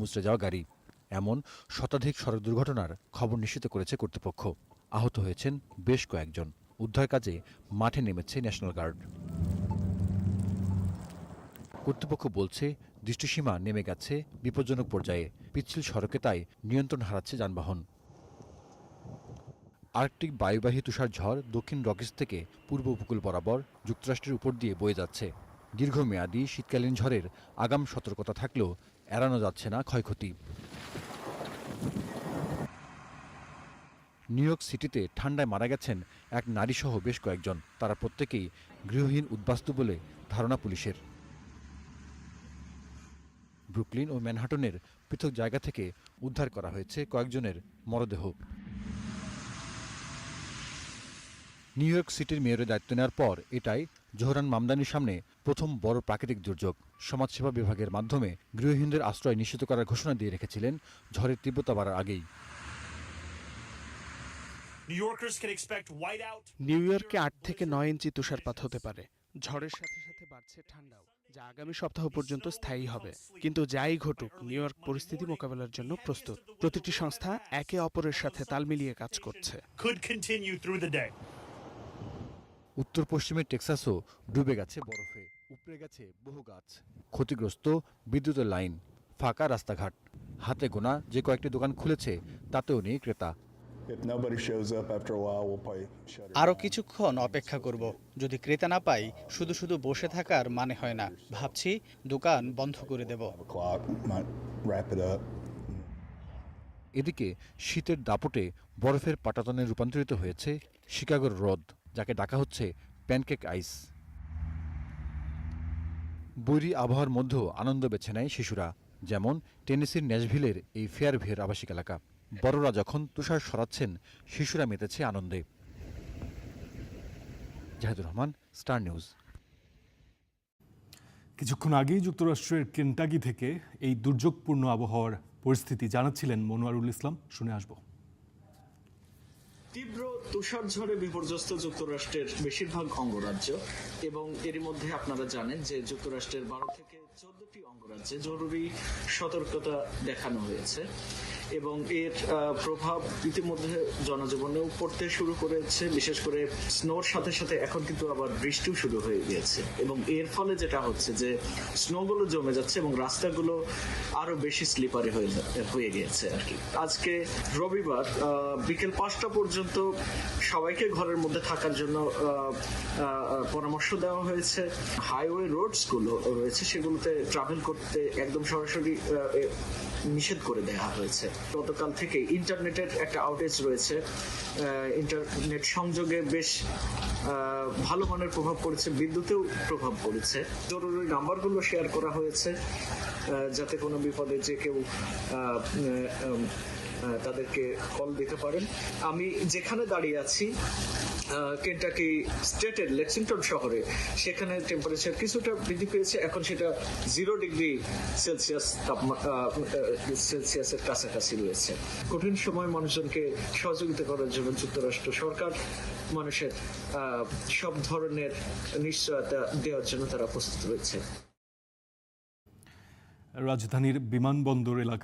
মুচড়ে যাওয়া গাড়ি। এমন শতাধিক সড়ক দুর্ঘটনার খবর নিশ্চিত করেছে কর্তৃপক্ষ। আহত হয়েছেন বেশ কয়েকজন। উদ্ধার কাজে মাঠে নেমেছে ন্যাশনাল গার্ড। কর্তৃপক্ষ বলছে, দৃষ্টিসীমা নেমে গেছে বিপজ্জনক পর্যায়ে। পিচ্ছিল সড়কে তাই নিয়ন্ত্রণ হারাচ্ছে যানবাহন। আর্কটিক বায়ুবাহী তুষার ঝড় দক্ষিণ রকিস থেকে পূর্ব উপকূল বরাবর যুক্তরাষ্ট্রের উপর দিয়ে বয়ে যাচ্ছে। দীর্ঘমেয়াদী শীতকালীন ঝড়ের আগাম সতর্কতা থাকলেও এড়ানো যাচ্ছে না ক্ষয়ক্ষতি। নিউ ইয়র্ক সিটিতে ঠান্ডায় মারা গেছেন এক নারীসহ বেশ কয়েকজন। তারা প্রত্যেকেই গৃহহীন উদ্বাস্তু বলে ধারণা পুলিশের। ব্রুকলিন ও ম্যানহাটনের পৃথক জায়গা থেকে উদ্ধার করা হয়েছে কয়েকজনের মরদেহ। নিউ ইয়র্ক সিটির মেয়রের দায়িত্ব নেওয়ার পর এটাই জোহরান মামদানির সামনে প্রথম বড় প্রাকৃতিক দুর্যোগ সমাজসেবা বিভাগের মাধ্যমে গৃহহীনদের আশ্রয় নিশ্চিত করার ঘোষণা দিয়ে রেখেছিলেন ঝড়ের তীব্রতা বাড়ার আগেই. নিউ ইয়র্কে আট থেকে নয় ইঞ্চি তুষারপাত হতে পারে। ঝড়ের সাথে সাথে বাড়ছে ঠান্ডাও যা আগামী সপ্তাহ পর্যন্ত স্থায়ী হবে। কিন্তু যাই ঘটুক নিউ ইয়র্ক পরিস্থিতি মোকাবেলার জন্য প্রস্তুত। প্রতিটি সংস্থা একে অপরের সাথে তাল মিলিয়ে কাজ করছে. উত্তর পশ্চিমের টেক্সাসও ডুবে গেছে বরফে। উপড়ে গেছে বহু গাছ। ক্ষতিগ্রস্ত বিদ্যুতের লাইন ফাঁকা রাস্তাঘাট হাতে গোনা যে কয়েকটি দোকান খুলেছে তাতেও নেই ক্রেতা। আরও কিছুক্ষণ অপেক্ষা করব। যদি ক্রেতা না পাই শুধু শুধু বসে থাকার মানে হয় না। ভাবছি দোকান বন্ধ করে দেব. এদিকে শীতের দাপটে বরফের পাটাতনে রূপান্তরিত হয়েছে শিকাগোর হ্রদ যাকে ডাকা হচ্ছে প্যানকেক আইস। বৈরী আবহাওয়ার মধ্যেও আনন্দ বেছে নেয় শিশুরা, যেমন টেনেসির ন্যাশভিলের এই ফেয়ারভিয়ের আবাসিক এলাকা। বড়রা যখন তুষার সরাচ্ছেন, শিশুরা মেতেছে আনন্দে। Jahidur Rahman, Star News. কিছুক্ষণ আগেই যুক্তরাষ্ট্রের কেন্টাকি থেকে এই দুর্যোগপূর্ণ আবহাওয়ার পরিস্থিতি জানাচ্ছিলেন মনোয়ারুল ইসলাম। শুনে আসব। তীব্র তুষার ঝড়ে বিপর্যস্ত যুক্তরাষ্ট্রের বেশিরভাগ অঙ্গরাজ্য এবং এরই মধ্যে আপনারা জানেন যে যুক্তরাষ্ট্রের বারো থেকে চোদ্দটি অঙ্গরাজ্যে জরুরি সতর্কতা দেখানো হয়েছে এবং এর প্রভাব ইতিমধ্যে জনজীবনেও পড়তে শুরু করেছে, বিশেষ করে স্নোর সাথে সাথে এখন কিন্তু আবার বৃষ্টিও শুরু হয়ে গিয়েছে এবং এর ফলে যেটা হচ্ছে যে স্নোগুলো জমে যাচ্ছে এবং রাস্তাগুলো আরও বেশি স্লিপারি হয়ে গিয়েছে আর কি। আজকে রবিবার বিকেল পাঁচটা পর্যন্ত সবাইকে ঘরের মধ্যে থাকার জন্য পরামর্শ দেওয়া হয়েছে। হাইওয়ে রোডসগুলো রয়েছে, সেগুলোতে ট্রাভেল করতে একদম সরাসরি নিষেধ করে দেওয়া হয়েছে। গতকাল থেকে ইন্টারনেটের একটা আউটেজ রয়েছে। ইন্টারনেট সংযোগে বেশ ভালো মানের প্রভাব পড়েছে, বিদ্যুতেও প্রভাব পড়েছে। জরুরি নাম্বারগুলো শেয়ার করা হয়েছে যাতে কোনো বিপদে যে কেউ তাদেরকে কল দিতে পারেন। আমি যেখানে দাঁড়িয়ে আছি কেন্টাকি স্টেটের লেক্সিংটন শহরে, সেখানে টেম্পারেচার কিছুটা বৃদ্ধি পেয়েছে। এখন সেটা জিরো ডিগ্রি সেলসিয়াস তাপমাত্রা সেলসিয়াসের কাছাকাছি রয়েছে। কঠিন সময় মানুষজনকে সহযোগিতা করার জন্য যুক্তরাষ্ট্র সরকার মানুষের সব ধরনের নিশ্চয়তা দেওয়ার জন্য তারা প্রস্তুত রয়েছে। রাজধানীর বিমানবন্দর এলাকা